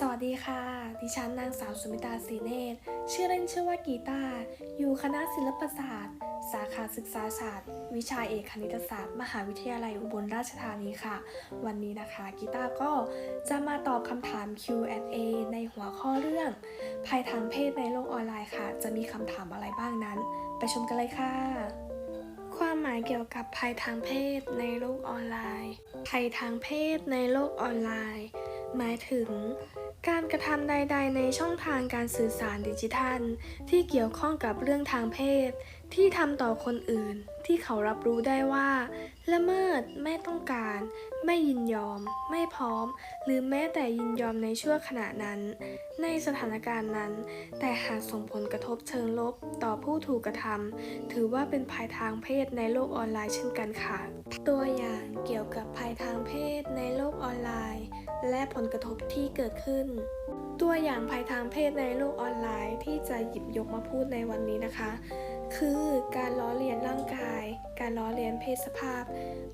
สวัสดีค่ะ ดิฉันนางสาวสุมิตาศรีเนตรชื่อเล่นชื่อว่ากีตาร์อยู่คณะศิลปศาสตร์ สาขาศึกษาศาสตร์ วิชาเอกคณิตศาสตร์ มหาวิทยาลัยอุบลราชธานีค่ะ วันนี้นะคะกีตาร์ก็จะมาตอบคำถาม Q&A ในหัวข้อเรื่อง ภัยทางเพศในโลกออนไลน์ค่ะ จะมีคำถามอะไรบ้างนั้น ไปชมกันเลยค่ะความหมายเกี่ยวกับภัยทางเพศในโลกออนไลน์ ภัยทางเพศในโลกออนไลน์ หมายถึง การกระทำใด ๆ ในช่องทางการสื่อสารดิจิทัล ที่เกี่ยวข้องกับเรื่องทางเพศ ที่ทำต่อคนอื่น ที่เขารับรู้ได้ว่า ละเมิดไม่ต้องการ ไม่ยินยอม ไม่พร้อม หรือแม้แต่ยินยอมในช่วงขณะนั้น ในสถานการณ์นั้น แต่หากส่งผลกระทบเชิงลบต่อผู้ถูกกระทำถือว่าเป็นภัยทางเพศในโลกออนไลน์เช่นกันค่ะ ตัวอย่างเกี่ยวกับภัยทางเพศในโลก และผลกระทบที่เกิดขึ้น ตัวอย่างภัยทางเพศในโลกออนไลน์ที่จะหยิบยกมาพูดในวันนี้นะคะ คือการล้อเลียนร่างกาย การล้อเลียนเพศสภาพ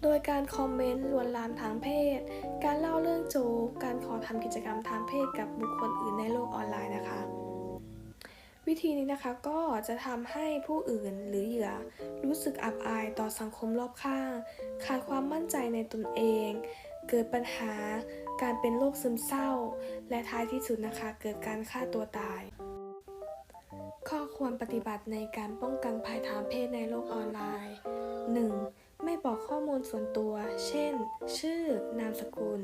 โดยการคอมเมนต์ลวนลามทางเพศ การเล่าเรื่องโจกการขอทำกิจกรรมทางเพศกับบุคคลอื่นในโลกออนไลน์นะคะวิธีนี้นะคะก็จะทำให้ผู้อื่นหรือเหยื่อรู้สึกอับอายต่อสังคมรอบข้าง ขาดความมั่นใจในตนเอง เกิดปัญหา การเป็นโรคซึมเศร้า และท้ายที่สุดนะคะเกิดการฆ่าตัวตาย ข้อควรปฏิบัติในการป้องกันภัยทางเพศในโลกออนไลน์ 1. ไม่บอกข้อมูลส่วนตัว เช่น ชื่อ นามสกุล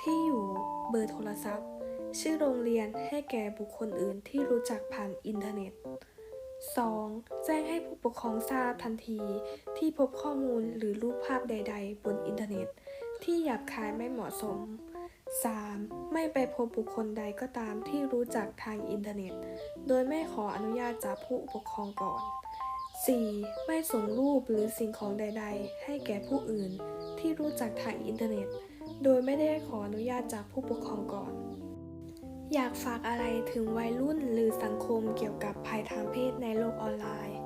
ที่อยู่ เบอร์โทรศัพท์ ชื่อโรงเรียนให้แก่บุคคลอื่นที่รู้จักผ่านอินเทอร์เน็ต 2. แจ้งให้ผู้ปกครองทราบทันที ที่พบข้อมูลหรือรูปภาพใด ๆ บนอินเทอร์เน็ต ที่หยาบคายไม่เหมาะสม 3. ไม่ไปพบบุคคลใดก็ตามที่รู้จักทางอินเทอร์เน็ต โดยไม่ขออนุญาตจากผู้ปกครองก่อน 4. ไม่ส่งรูปหรือสิ่งของใด ๆ ให้แก่ผู้อื่นที่รู้จักทางอินเทอร์เน็ต โดยไม่ได้ขออนุญาตจากผู้ปกครองก่อน อยากฝากอะไรถึงวัยรุ่นหรือสังคมเกี่ยวกับภัยทางเพศในโลกออนไลน์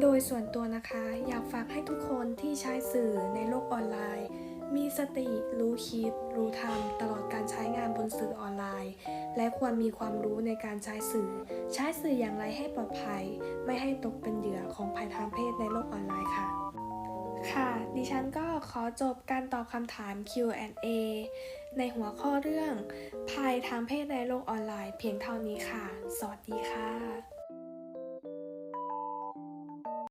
โดยส่วนตัวนะคะ อยากฝากให้ทุกคนที่ใช้สื่อในโลกออนไลน์ มีสติ รู้คิด รู้ทำตลอดการใช้งานบนสื่อออนไลน์ และควรมีความรู้ในการใช้สื่อ ใช้สื่ออย่างไรให้ปลอดภัย ไม่ให้ตกเป็นเหยื่อของภัยทางเพศในโลกออนไลน์ค่ะ ค่ะ ดิฉันก็ขอจบการตอบคำถาม Q&A ในหัวข้อเรื่อง ภัยทางเพศในโลกออนไลน์เพียงเท่านี้ค่ะ สวัสดีค่ะ